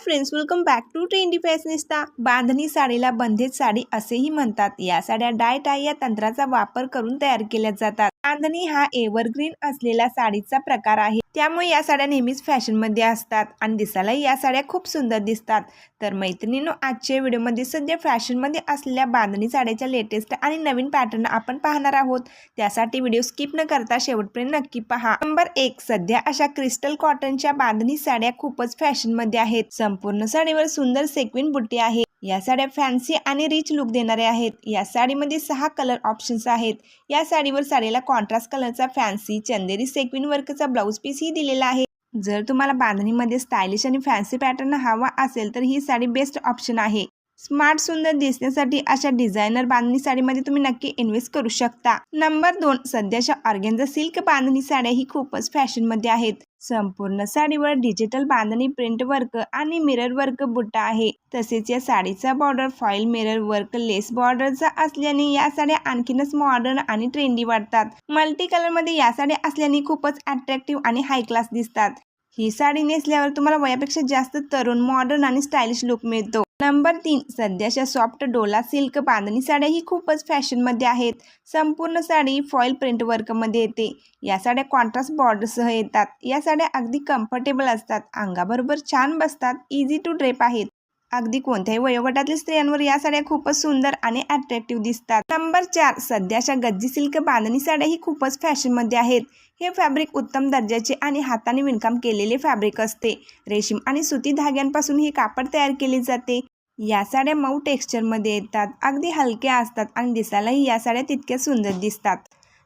Friends welcome back to trendy fashionista bandhani साडीला बंधेज साडी असेही म्हणतात. या साड्या डाय टाय या तंत्राचा वापर करून तयार केल्या जातात. बांधणी हा एव्हरग्रीन असलेला साडीचा प्रकार आहे. त्यामुळे या साड्या नेहमीच फॅशनमध्ये असतात आणि दिसायलाही या साड्या खूप सुंदर दिसतात. तर मैत्रिणींनो आजच्या व्हिडिओमध्ये सध्या फॅशनमध्ये असलेल्या बांधणी साड्याच्या लेटेस्ट आणि नवीन पॅटर्न आपण पाहणार आहोत. त्यासाठी व्हिडिओ स्किप न करता शेवटपर्यंत नक्की पहा. नंबर एक सध्या अशा क्रिस्टल कॉटनच्या बांधणी साड्या खूपच फॅशनमध्ये आहेत. संपूर्ण साडीवर सुंदर सेक्विन बुट्टी आहे. या साड्या फॅन्सी आणि रिच लुक देणाऱ्या आहेत. या साडीमध्ये सहा कलर ऑप्शन्स आहेत. या साडीवर साडीला कॉन्ट्रास्ट कलरचा फॅन्सी चंदेरी सेक्विन वर्कचा ब्लाऊज पीसही दिलेला आहे. जर तुम्हाला बांधणीमध्ये स्टायलिश आणि फॅन्सी पॅटर्न हवा असेल तर ही साडी बेस्ट ऑप्शन आहे. स्मार्ट सुंदर दिसण्यासाठी अशा डिझायनर बांधणी साडीमध्ये तुम्ही नक्की इन्व्हेस्ट करू शकता. नंबर दोन सध्याच्या ऑर्गेन्झा सिल्क बांधणी साड्या ही खूपच फॅशनमध्ये आहेत. संपूर्ण साडीवर डिजिटल बांधणी प्रिंट वर्क आणि मिरर वर्क बुट्टा आहे. तसेच या साडीचा border foil mirror work lace बॉर्डरचा असल्याने या साड्या आणखीनच मॉडर्न आणि ट्रेंडी वाटतात. मल्टी कलरमध्ये या साड्या असल्याने खूपच अट्रॅक्टिव्ह आणि हाय क्लास दिसतात. ही साडी नेसल्यावर तुम्हाला वयापेक्षा जास्त तरुण मॉडर्न आणि स्टायलिश लुक मिळतो. नंबर तीन सध्याच्या सॉफ्ट डोला सिल्क बांधणी साड्या ही खूपच फॅशनमध्ये आहेत. संपूर्ण साडी फॉईल प्रिंट वर्कमध्ये येते. या साड्या कॉन्ट्रास्ट बॉर्डरसह येतात. या साड्या अगदी कम्फर्टेबल असतात. अंगाबरोबर छान बसतात. इझी टू ड्रेप आहेत. अगदी कोणत्याही वयोगटातील स्त्रियांवर या साड्या खूपच सुंदर आणि अट्रॅक्टिव्ह दिसतात. नंबर चार सध्याच्या गज्जी सिल्क बांधणी साड्या ही खूपच फॅशनमध्ये आहेत. हे फॅब्रिक उत्तम दर्जाचे आणि हाताने विणकाम केलेले फॅब्रिक असते. रेशीम आणि सुती धाग्यांपासून हे कापड तयार केले जाते. या साड्या मऊ टेक्स्चरमध्ये येतात. अगदी हलक्या असतात आणि दिसायलाही या साड्या तितक्या सुंदर दिसतात.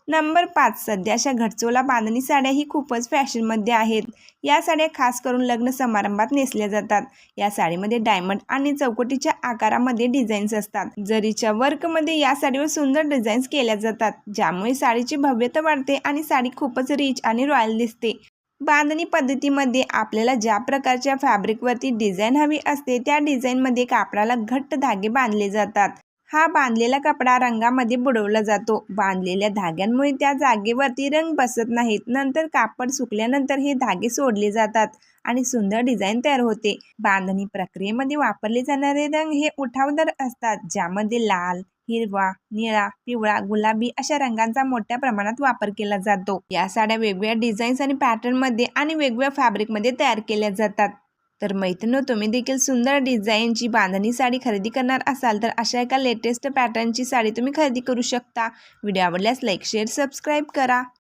नंबर पाच सध्याच्या घटचोला बांधणी साड्या ही खूपच फॅशनमध्ये आहेत. या साड्या खास करून लग्न समारंभात नेसल्या जातात. या साडीमध्ये डायमंड आणि चौकटीच्या आकारामध्ये डिझाईन्स असतात. जरीच्या वर्कमध्ये या साडीवर सुंदर डिझाईन्स केल्या जातात. ज्यामुळे साडीची भव्यता वाढते आणि साडी खूपच रिच आणि रॉयल दिसते. बांधणी पद्धतीमध्ये आपल्याला ज्या प्रकारच्या फॅब्रिकवरती डिझाईन हवी असते त्या डिझाईनमध्ये कापडाला घट्ट धागे बांधले जातात. हा बांधलेला कपडा रंगामध्ये बुडवला जातो. बांधलेल्या धाग्यांमुळे त्या जागेवरती रंग बसत नाहीत. नंतर कापड सुकल्यानंतर हे धागे सोडले जातात आणि सुंदर डिझाईन तयार होते. बांधणी प्रक्रियेमध्ये वापरले जाणारे रंग हे उठावदार असतात ज्यामध्ये लाल हिरवा निळा पिवळा गुलाबी अशा रंगांचा मोठ्या प्रमाणात वापर केला जातो. या साड्या वेगवेगळ्या डिझाईन्स आणि पॅटर्नमध्ये आणि वेगवेगळ्या फॅब्रिकमध्ये तयार केल्या जातात. तर मैत्रिणी तुम्ही देखील सुंदर डिझाईनची बांधणी साडी खरेदी करणार असाल तर अशा एका लेटेस्ट पॅटर्नची साडी तुम्ही खरेदी करू शकता. व्हिडिओ आवडल्यास लाईक शेअर सबस्क्राईब करा.